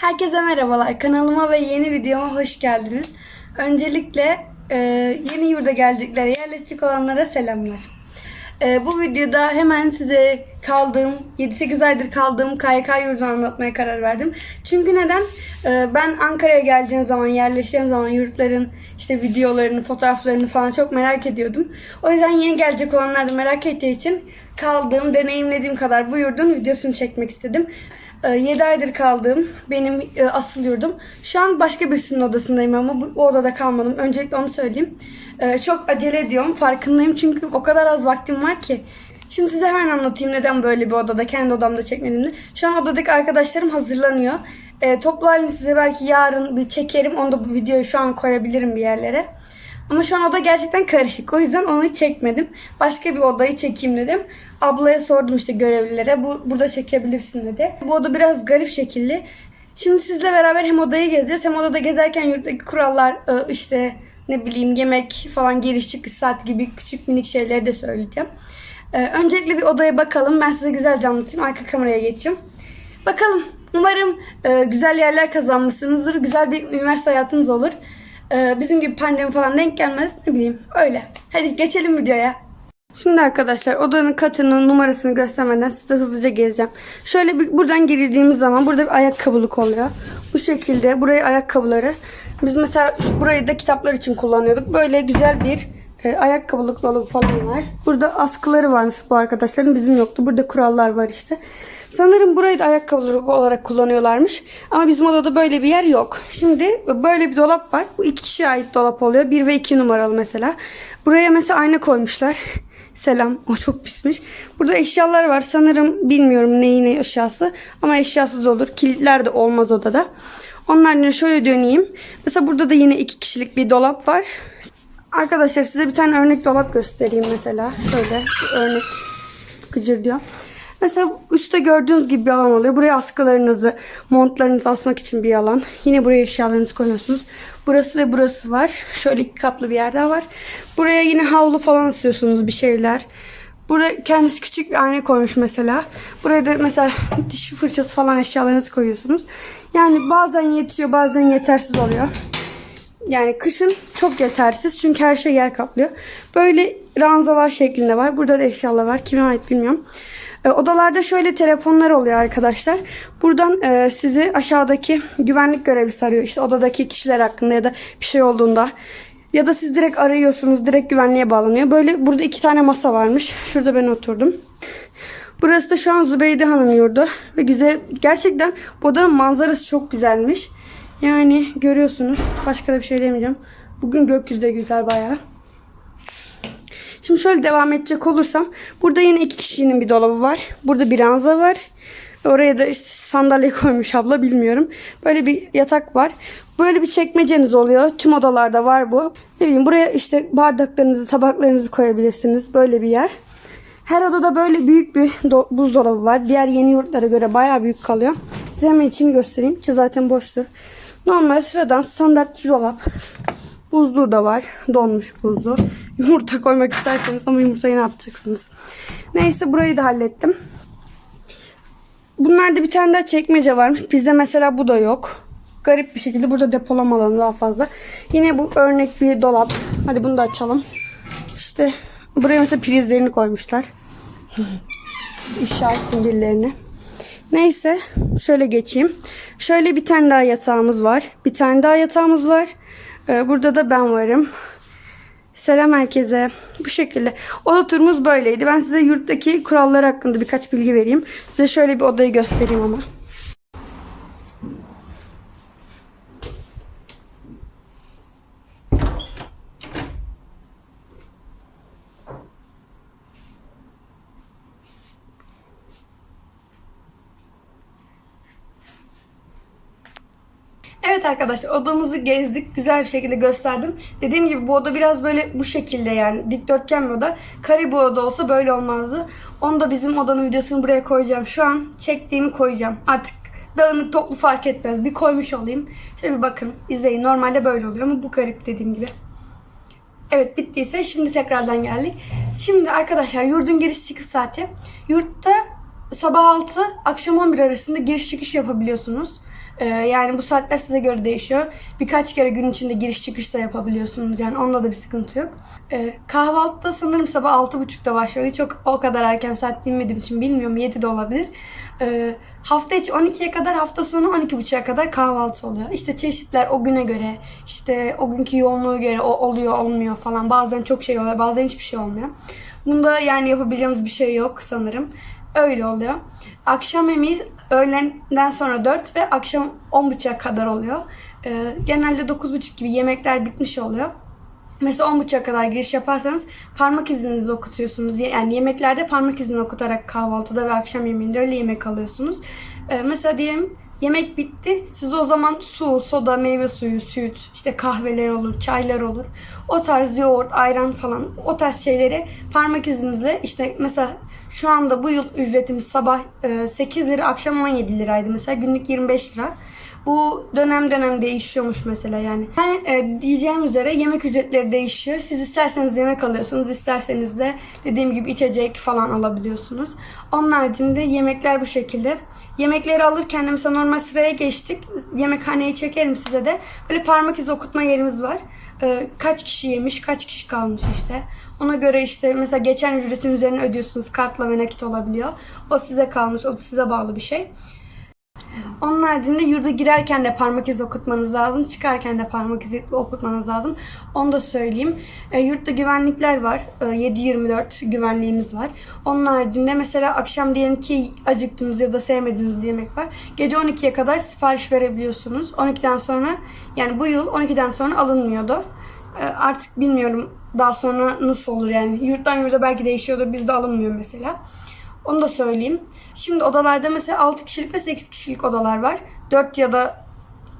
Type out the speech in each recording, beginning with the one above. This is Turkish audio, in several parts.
Herkese merhabalar. Kanalıma ve yeni videoma hoş geldiniz. Öncelikle e, yeni yurda geleceklere, yerleşecek olanlara selamlar. E, bu videoda hemen size kaldığım, 7-8 aydır kaldığım KYK yurdunu anlatmaya karar verdim. Çünkü neden? E, ben Ankara'ya geleceğim zaman, yerleşeceğim zaman yurtların işte videolarını, fotoğraflarını falan çok merak ediyordum. O yüzden yeni gelecek olanlar da merak ettiği için kaldığım, deneyimlediğim kadar bu yurdun videosunu çekmek istedim. 7 aydır kaldığım benim e, asıl yurdum. Şu an başka birisinin odasındayım ama bu, odada kalmadım. Öncelikle onu söyleyeyim. E, Çok acele ediyorum. Farkındayım çünkü o kadar az vaktim var ki. Şimdi size hemen anlatayım neden böyle bir odada, kendi odamda çekmediğimde. Şu an odadaki arkadaşlarım hazırlanıyor. E, toplu halini size belki yarın bir çekerim. Onu da bu videoyu şu an koyabilirim bir yerlere. Ama şu an oda gerçekten karışık. O yüzden onu çekmedim. Başka bir odayı çekeyim dedim. Ablaya sordum işte görevlilere. Bu, burada çekebilirsin dedi. Bu oda biraz garip şekilli. Şimdi sizle beraber hem odayı gezeceğiz hem odada gezerken yurttaki kurallar e, işte ne bileyim yemek falan giriş çıkış saati gibi küçük minik şeyleri de söyleyeceğim. E, Öncelikle bir odaya bakalım. Ben size güzelce anlatayım. Arka kameraya geçiyorum. Bakalım. Umarım e, güzel yerler kazanmışsınızdır. Güzel bir üniversite hayatınız olur. E, bizim gibi pandemi falan denk gelmez. Ne bileyim öyle. Hadi geçelim videoya. Şimdi arkadaşlar odanın katının numarasını göstermeden size hızlıca gezeceğim. Şöyle bir buradan girildiğimiz zaman burada bir ayakkabılık oluyor. Bu şekilde burayı ayakkabıları. Biz mesela burayı da kitaplar için kullanıyorduk. Böyle güzel bir e, ayakkabılık dolabı falan var. Burada askıları varmış bu arkadaşların. Bizim yoktu. Burada kurallar var işte. Sanırım burayı da ayakkabılık olarak kullanıyorlarmış. Ama bizim odada böyle bir yer yok. Şimdi böyle bir dolap var. Bu iki kişiye ait dolap oluyor. 1 ve 2 numaralı mesela. Buraya mesela ayna koymuşlar. Selam. O çok pismiş. Burada eşyalar var. Sanırım bilmiyorum neyin ne eşyası. Ama eşyasız olur. Kilitler de olmaz odada. Onlarla şöyle döneyim. Mesela burada da yine iki kişilik bir dolap var. Arkadaşlar size bir tane örnek dolap göstereyim mesela. Şöyle bir örnek gıcır diyor. Mesela üstte gördüğünüz gibi bir alan oluyor. Buraya askılarınızı, montlarınızı asmak için bir alan. Yine buraya eşyalarınızı koyuyorsunuz. Burası ve burası var. Şöyle iki katlı bir yer daha var. Buraya yine havlu falan asıyorsunuz bir şeyler. Buraya kendisi küçük bir ayna koymuş mesela. Buraya da mesela diş fırçası falan eşyalarınızı koyuyorsunuz. Yani bazen yetiyor bazen yetersiz oluyor. Yani kışın çok yetersiz çünkü her şey yer kaplıyor. Böyle ranzalar şeklinde var. Burada da eşyalar var. Kime ait bilmiyorum. E, odalarda şöyle telefonlar oluyor arkadaşlar. Buradan e, sizi aşağıdaki güvenlik görevlisi arıyor. İşte odadaki kişiler hakkında ya da bir şey olduğunda. Ya da siz direkt arıyorsunuz. Direkt güvenliğe bağlanıyor. Böyle burada iki tane masa varmış. Şurada ben oturdum. Burası da şu an Zübeyde Hanım yurdu. Ve güzel. Gerçekten bu odanın manzarası çok güzelmiş. Yani görüyorsunuz. Başka da bir şey demeyeceğim. Bugün gökyüzü de güzel bayağı. Şimdi şöyle devam edecek olursam. Burada yine iki kişinin bir dolabı var. Burada bir ranza var. Oraya da işte sandalye koymuş abla bilmiyorum. Böyle bir yatak var. Böyle bir çekmeceniz oluyor. Tüm odalarda var bu. Ne bileyim buraya işte bardaklarınızı, tabaklarınızı koyabilirsiniz. Böyle bir yer. Her odada böyle büyük bir do- buzdolabı var. Diğer yeni yurtlara göre bayağı büyük kalıyor. Size hemen içini göstereyim ki zaten boştur. Normal sıradan standart bir dolap. Buzluğu da var. Donmuş buzluğu. Yumurta koymak isterseniz ama yumurtayı ne yapacaksınız? Neyse burayı da hallettim. Bunlarda bir tane daha çekmece varmış. Bizde mesela bu da yok. Garip bir şekilde burada depolama alanı daha fazla. Yine bu örnek bir dolap. Hadi bunu da açalım. İşte buraya mesela prizlerini koymuşlar. İşaret birilerini. Neyse şöyle geçeyim. Şöyle bir tane daha yatağımız var. Bir tane daha yatağımız var. Ee, burada da ben varım. Selam herkese. Bu şekilde. Oda turumuz böyleydi. Ben size yurttaki kurallar hakkında birkaç bilgi vereyim. Size şöyle bir odayı göstereyim ama. Evet arkadaşlar odamızı gezdik. Güzel bir şekilde gösterdim. Dediğim gibi bu oda biraz böyle bu şekilde yani dikdörtgen bir oda. Kare bir oda olsa böyle olmazdı. Onu da bizim odanın videosunu buraya koyacağım. Şu an çektiğimi koyacağım. Artık dağınık toplu fark etmez. Bir koymuş olayım. Şöyle bir bakın. izleyin. Normalde böyle oluyor ama bu garip dediğim gibi. Evet bittiyse şimdi tekrardan geldik. Şimdi arkadaşlar yurdun giriş çıkış saati. Yurtta sabah 6 akşam 11 arasında giriş çıkış yapabiliyorsunuz. Ee, yani bu saatler size göre değişiyor. Birkaç kere gün içinde giriş çıkış da yapabiliyorsunuz. Yani onda da bir sıkıntı yok. Ee, kahvaltıda sanırım sabah 6.30'da başlıyor. Çok o kadar erken saat bilmediğim için bilmiyorum. 7 de olabilir. Ee, hafta içi 12'ye kadar hafta sonu 12.30'a kadar kahvaltı oluyor. İşte çeşitler o güne göre işte o günkü yoğunluğu göre o oluyor olmuyor falan. Bazen çok şey oluyor bazen hiçbir şey olmuyor. Bunda yani yapabileceğimiz bir şey yok sanırım. Öyle oluyor. Akşam yemeği öğlenden sonra 4 ve akşam 10.30'a kadar oluyor. Ee, genelde 9.30 gibi yemekler bitmiş oluyor. Mesela 10.30'a kadar giriş yaparsanız parmak izinizi okutuyorsunuz. Yani yemeklerde parmak izini okutarak kahvaltıda ve akşam yemeğinde öyle yemek alıyorsunuz. Ee, mesela diyelim yemek bitti. Siz o zaman su, soda, meyve suyu, süt, işte kahveler olur, çaylar olur. O tarz yoğurt, ayran falan o tarz şeyleri parmak izinizle işte mesela şu anda bu yıl ücretimiz sabah e, 8 lira, akşam 17 liraydı mesela günlük 25 lira. Bu dönem dönem değişiyormuş mesela yani. Yani e, diyeceğim üzere yemek ücretleri değişiyor. Siz isterseniz yemek alıyorsunuz, isterseniz de dediğim gibi içecek falan alabiliyorsunuz. Onun haricinde yemekler bu şekilde. Yemekleri alırken de mesela normal sıraya geçtik. Yemekhaneyi çekerim size de. Böyle parmak izi okutma yerimiz var. E, kaç kişi yemiş, kaç kişi kalmış işte. Ona göre işte mesela geçen ücretin üzerine ödüyorsunuz. Kartla ve nakit olabiliyor. O size kalmış, o da size bağlı bir şey. Onun haricinde yurda girerken de parmak izi okutmanız lazım. Çıkarken de parmak izi okutmanız lazım. Onu da söyleyeyim. E, yurtta güvenlikler var. E, 7-24 güvenliğimiz var. Onun haricinde mesela akşam diyelim ki acıktınız ya da sevmediğiniz yemek var. Gece 12'ye kadar sipariş verebiliyorsunuz. 12'den sonra yani bu yıl 12'den sonra alınmıyordu. E, artık bilmiyorum daha sonra nasıl olur yani. Yurttan yurda belki değişiyordur. Bizde alınmıyor mesela. Onu da söyleyeyim. Şimdi odalarda mesela 6 kişilik ve 8 kişilik odalar var. 4 ya da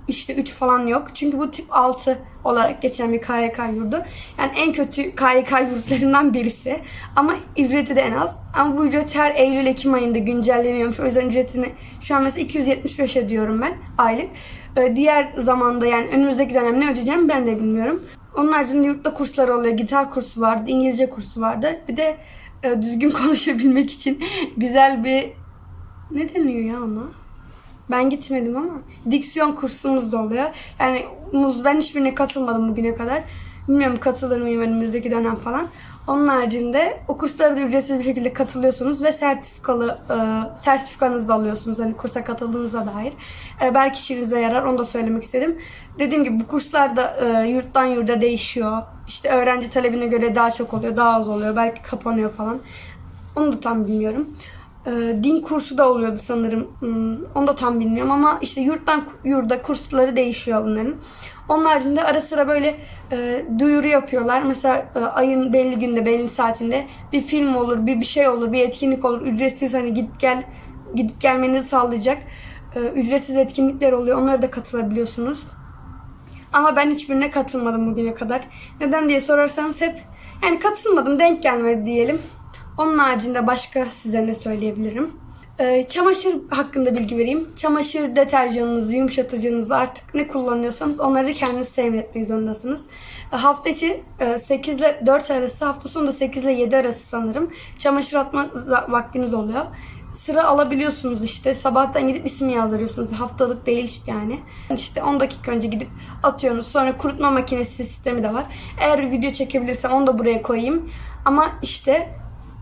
işte 3 falan yok. Çünkü bu tip 6 olarak geçen bir KYK yurdu. Yani en kötü KYK yurtlarından birisi. Ama ücreti de en az. Ama bu ücret her Eylül-Ekim ayında güncelleniyormuş. O yüzden ücretini şu an mesela 275 ödüyorum ben aylık. Ee, Diğer zamanda yani önümüzdeki dönem ne ödeyeceğim ben de bilmiyorum. Onun haricinde yurtta kurslar oluyor. Gitar kursu vardı, İngilizce kursu vardı. Bir de düzgün konuşabilmek için güzel bir ne deniyor ya ona? Ben gitmedim ama diksiyon kursumuz da oluyor. Yani muz ben hiçbirine katılmadım bugüne kadar. Bilmiyorum katılır mıyım önümüzdeki dönem falan. Onun haricinde o kurslara da ücretsiz bir şekilde katılıyorsunuz ve sertifikalı e, sertifikanızı alıyorsunuz. Hani kursa katıldığınıza dair. E, belki işinize yarar onu da söylemek istedim. Dediğim gibi bu kurslar da e, yurttan yurda değişiyor. İşte öğrenci talebine göre daha çok oluyor, daha az oluyor. Belki kapanıyor falan. Onu da tam bilmiyorum. E, din kursu da oluyordu sanırım. Hmm, onu da tam bilmiyorum ama işte yurttan yurda kursları değişiyor bunların. Onun haricinde ara sıra böyle e, duyuru yapıyorlar. Mesela e, ayın belli günde, belli saatinde bir film olur, bir bir şey olur, bir etkinlik olur. Ücretsiz hani git gel gidip gelmenizi sağlayacak e, ücretsiz etkinlikler oluyor. Onlara da katılabiliyorsunuz. Ama ben hiçbirine katılmadım bugüne kadar. Neden diye sorarsanız hep yani katılmadım, denk gelmedi diyelim. Onun haricinde başka size ne söyleyebilirim? Ee, çamaşır hakkında bilgi vereyim. Çamaşır deterjanınızı, yumuşatıcınızı artık ne kullanıyorsanız onları kendiniz temin zorundasınız. Ee, hafta içi e, 8 ile 4 arası, hafta sonu da 8 ile 7 arası sanırım. Çamaşır atma vaktiniz oluyor. Sıra alabiliyorsunuz işte. Sabahtan gidip isim yazdırıyorsunuz. Haftalık değil yani. İşte 10 dakika önce gidip atıyorsunuz. Sonra kurutma makinesi sistemi de var. Eğer bir video çekebilirsem onu da buraya koyayım. Ama işte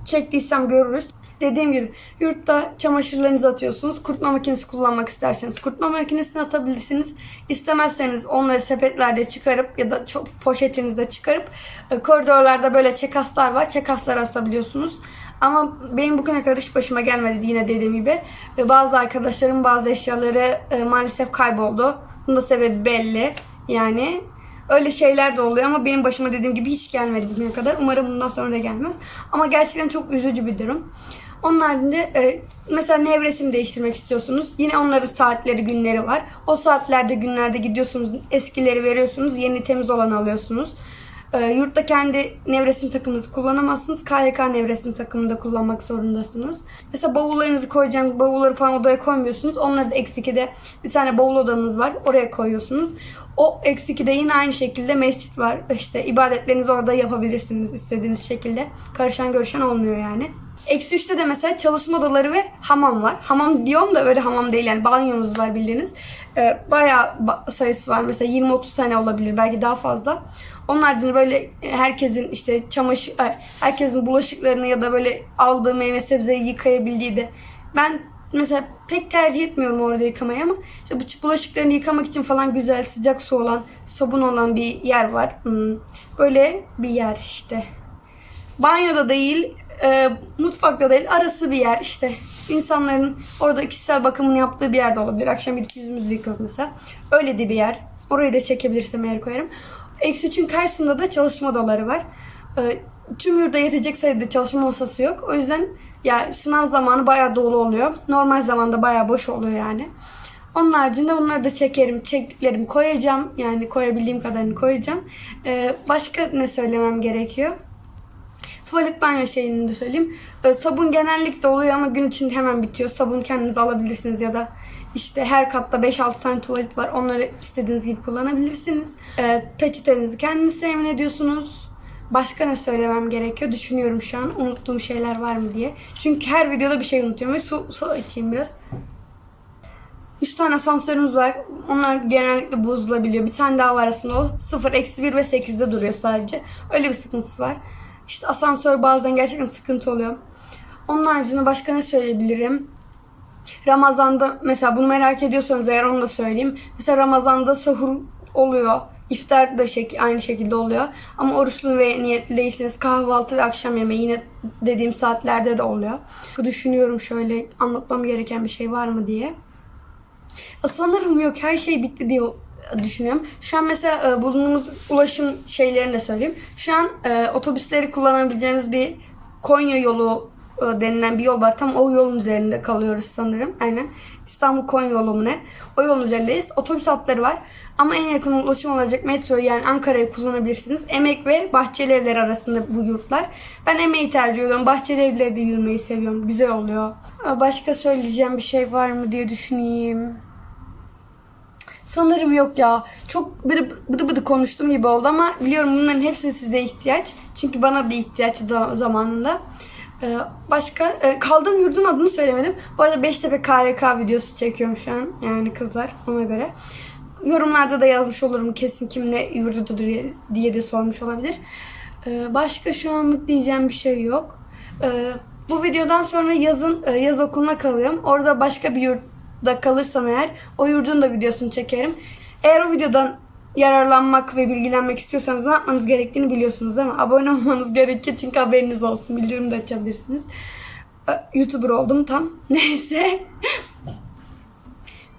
çektiysem görürüz. Dediğim gibi yurtta çamaşırlarınızı atıyorsunuz. Kurutma makinesi kullanmak isterseniz kurutma makinesine atabilirsiniz. İstemezseniz onları sepetlerde çıkarıp ya da çok poşetinizde çıkarıp e, koridorlarda böyle çekaslar var. Çekaslara asabiliyorsunuz. Ama benim bugüne kadar hiç başıma gelmedi yine dediğim gibi. E, Bazı arkadaşlarım bazı eşyaları e, maalesef kayboldu. Bunun da sebebi belli. Yani Öyle şeyler de oluyor ama benim başıma dediğim gibi hiç gelmedi bugüne kadar. Umarım bundan sonra da gelmez. Ama gerçekten çok üzücü bir durum. Onun haricinde e, mesela nevresim değiştirmek istiyorsunuz. Yine onların saatleri, günleri var. O saatlerde, günlerde gidiyorsunuz. Eskileri veriyorsunuz. Yeni temiz olanı alıyorsunuz. E, yurtta kendi nevresim takımınızı kullanamazsınız. KYK nevresim takımını da kullanmak zorundasınız. Mesela bavullarınızı koyacağınız bavulları falan odaya koymuyorsunuz. Onları da eksi de bir tane bavul odanız var. Oraya koyuyorsunuz. O eksi de yine aynı şekilde mescit var. İşte ibadetlerinizi orada yapabilirsiniz istediğiniz şekilde. Karışan görüşen olmuyor yani. Eksi 3'te de mesela çalışma odaları ve hamam var. Hamam diyorum da öyle hamam değil yani banyomuz var bildiğiniz. Ee, bayağı ba- sayısı var mesela 20-30 tane olabilir belki daha fazla. Onun haricinde böyle herkesin işte çamaşır, herkesin bulaşıklarını ya da böyle aldığı meyve sebzeyi yıkayabildiği de. Ben mesela pek tercih etmiyorum orada yıkamayı ama işte bu bulaşıklarını yıkamak için falan güzel sıcak su olan, sabun olan bir yer var. Hmm, Böyle bir yer işte. Banyoda değil, e, mutfakta değil, arası bir yer işte. İnsanların orada kişisel bakımını yaptığı bir yerde olabilir. Akşam gidip yüzümüzü yıkıyoruz mesela. Öyle de bir yer. Orayı da çekebilirsem eğer koyarım. Eksi 3'ün karşısında da çalışma odaları var. E, tüm yurda yetecek sayıda çalışma masası yok. O yüzden ya sınav zamanı bayağı dolu oluyor. Normal zamanda bayağı boş oluyor yani. Onun haricinde onları da çekerim. Çektiklerimi koyacağım. Yani koyabildiğim kadarını koyacağım. E, başka ne söylemem gerekiyor? Tuvalet banyo şeyini de söyleyeyim. Ee, sabun genellikle oluyor ama gün içinde hemen bitiyor. Sabun kendiniz alabilirsiniz ya da işte her katta 5-6 tane tuvalet var. Onları istediğiniz gibi kullanabilirsiniz. Ee, peçetenizi kendiniz temin ediyorsunuz. Başka ne söylemem gerekiyor? Düşünüyorum şu an. Unuttuğum şeyler var mı diye. Çünkü her videoda bir şey unutuyorum ve su, su içeyim biraz. 3 tane asansörümüz var. Onlar genellikle bozulabiliyor. Bir tane daha var aslında o. 0, eksi 1 ve 8'de duruyor sadece. Öyle bir sıkıntısı var. İşte asansör bazen gerçekten sıkıntı oluyor. Onun haricinde başka ne söyleyebilirim? Ramazan'da mesela bunu merak ediyorsanız eğer onu da söyleyeyim. Mesela Ramazan'da sahur oluyor. İftar da şek aynı şekilde oluyor. Ama oruçlu ve niyetli değilseniz kahvaltı ve akşam yemeği yine dediğim saatlerde de oluyor. Düşünüyorum şöyle anlatmam gereken bir şey var mı diye. Sanırım yok her şey bitti diye düşünüyorum. Şu an mesela e, bulunduğumuz ulaşım şeylerini de söyleyeyim. Şu an e, otobüsleri kullanabileceğimiz bir Konya yolu e, denilen bir yol var. Tam o yolun üzerinde kalıyoruz sanırım. Aynen. İstanbul Konya yolu mu ne? O yolun üzerindeyiz. Otobüs hatları var. Ama en yakın ulaşım olacak metro yani Ankara'yı kullanabilirsiniz. Emek ve Bahçeli Evler arasında bu yurtlar. Ben Emek'i tercih ediyorum. Bahçeli Evler'de yürümeyi seviyorum. Güzel oluyor. Başka söyleyeceğim bir şey var mı diye düşüneyim. Sanırım yok ya. Çok bıdı bıdı, bıdı konuştum gibi oldu ama biliyorum bunların hepsi size ihtiyaç. Çünkü bana da ihtiyaç za- zamanında. Ee, başka e, kaldığım yurdun adını söylemedim. Bu arada Beştepe KYK videosu çekiyorum şu an. Yani kızlar ona göre. Yorumlarda da yazmış olurum kesin kim ne yurdudur diye, de sormuş olabilir. Ee, başka şu anlık diyeceğim bir şey yok. Ee, bu videodan sonra yazın e, yaz okuluna kalıyorum. Orada başka bir yurtta kalırsam eğer o yurdun da videosunu çekerim. Eğer o videodan yararlanmak ve bilgilenmek istiyorsanız ne yapmanız gerektiğini biliyorsunuz değil mi? Abone olmanız gerekiyor çünkü haberiniz olsun. Bildirim de açabilirsiniz. Ee, YouTuber oldum tam. Neyse.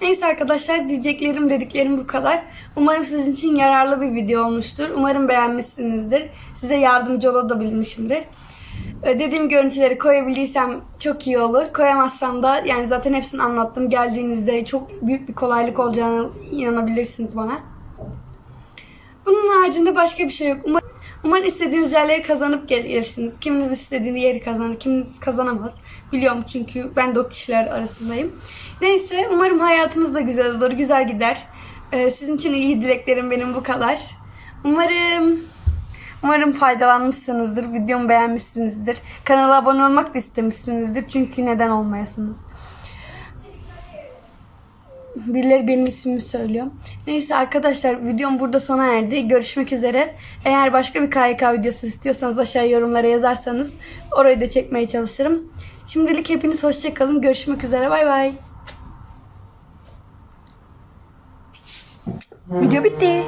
Neyse arkadaşlar diyeceklerim dediklerim bu kadar. Umarım sizin için yararlı bir video olmuştur. Umarım beğenmişsinizdir. Size yardımcı olabilmişimdir. Ee, Dediğim görüntüleri koyabildiysem çok iyi olur. Koyamazsam da yani zaten hepsini anlattım. Geldiğinizde çok büyük bir kolaylık olacağını inanabilirsiniz bana. Bunun haricinde başka bir şey yok. Umarım, umarım istediğiniz yerleri kazanıp gelirsiniz. Kiminiz istediğini yeri kazanır, kiminiz kazanamaz. Biliyorum çünkü ben de o kişiler arasındayım. Neyse umarım hayatınız da güzel olur, güzel gider. Ee, sizin için iyi dileklerim benim bu kadar. Umarım Umarım faydalanmışsınızdır, videomu beğenmişsinizdir. Kanala abone olmak da istemişsinizdir. Çünkü neden olmayasınız. Birileri benim ismimi söylüyor. Neyse arkadaşlar videom burada sona erdi. Görüşmek üzere. Eğer başka bir KYK videosu istiyorsanız aşağı yorumlara yazarsanız orayı da çekmeye çalışırım. Şimdilik hepiniz hoşçakalın. Görüşmek üzere. Bay bay. Video bitti.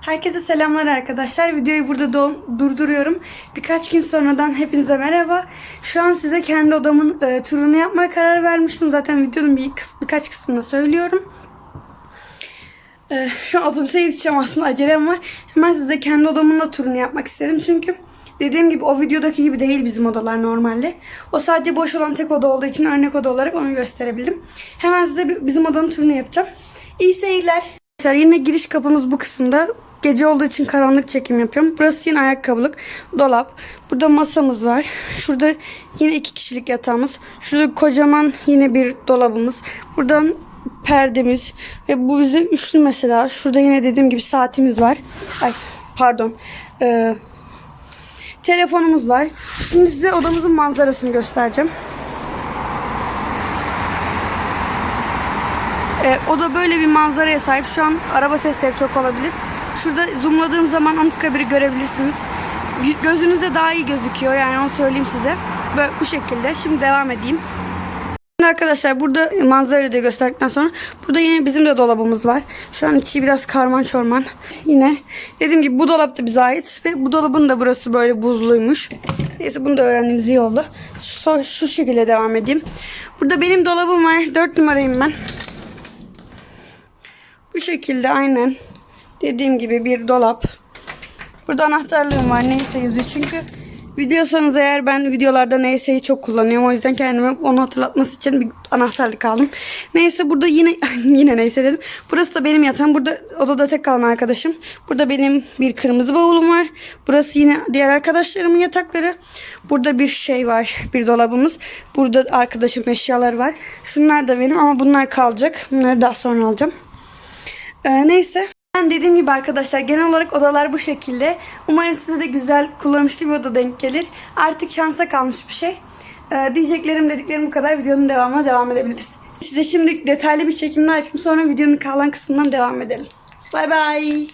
Herkese selamlar arkadaşlar. Videoyu burada durduruyorum. Birkaç gün sonradan hepinize merhaba. Şu an size kendi odamın e, turunu yapmaya karar vermiştim. Zaten videonun bir kıs- birkaç kısmında söylüyorum. E, şu an otobüse yetişeceğim aslında acelem var. Hemen size kendi odamın da turunu yapmak istedim. Çünkü dediğim gibi o videodaki gibi değil bizim odalar normalde. O sadece boş olan tek oda olduğu için örnek oda olarak onu gösterebildim. Hemen size bi- bizim odanın turunu yapacağım. İyi seyirler. Arkadaşlar yine giriş kapımız bu kısımda. Gece olduğu için karanlık çekim yapıyorum. Burası yine ayakkabılık, dolap. Burada masamız var. Şurada yine iki kişilik yatağımız. Şurada kocaman yine bir dolabımız. Buradan perdemiz ve bu bize üçlü mesela. Şurada yine dediğim gibi saatimiz var. Ay pardon. Ee, Telefonumuz var. Şimdi size odamızın manzarasını göstereceğim. Ee, o da böyle bir manzaraya sahip. Şu an araba sesleri çok olabilir. Şurada zoomladığım zaman Anıtkabir'i görebilirsiniz. Gö- Gözünüzde daha iyi gözüküyor yani onu söyleyeyim size. Böyle bu şekilde. Şimdi devam edeyim. Şimdi arkadaşlar burada manzarayı da gösterdikten sonra burada yine bizim de dolabımız var. Şu an içi biraz karman çorman. Yine dediğim gibi bu dolap da bize ait ve bu dolabın da burası böyle buzluymuş. Neyse bunu da öğrendiğimiz iyi oldu. Şu, şu şekilde devam edeyim. Burada benim dolabım var. 4 numarayım ben. Bu şekilde aynen. Dediğim gibi bir dolap. Burada anahtarlığım var. Neyse yazıyor. Çünkü videosanız eğer ben videolarda neyseyi çok kullanıyorum. O yüzden kendime onu hatırlatması için bir anahtarlık aldım. Neyse burada yine yine neyse dedim. Burası da benim yatağım. Burada odada tek kalan arkadaşım. Burada benim bir kırmızı bavulum var. Burası yine diğer arkadaşlarımın yatakları. Burada bir şey var. Bir dolabımız. Burada arkadaşımın eşyaları var. Şunlar da benim ama bunlar kalacak. Bunları daha sonra alacağım. Ee, neyse. Ben dediğim gibi arkadaşlar genel olarak odalar bu şekilde. Umarım size de güzel, kullanışlı bir oda denk gelir. Artık şansa kalmış bir şey. Ee, diyeceklerim dediklerim bu kadar. Videonun devamına devam edebiliriz. Size şimdi detaylı bir çekim daha yapayım. Sonra videonun kalan kısmından devam edelim. Bay bay.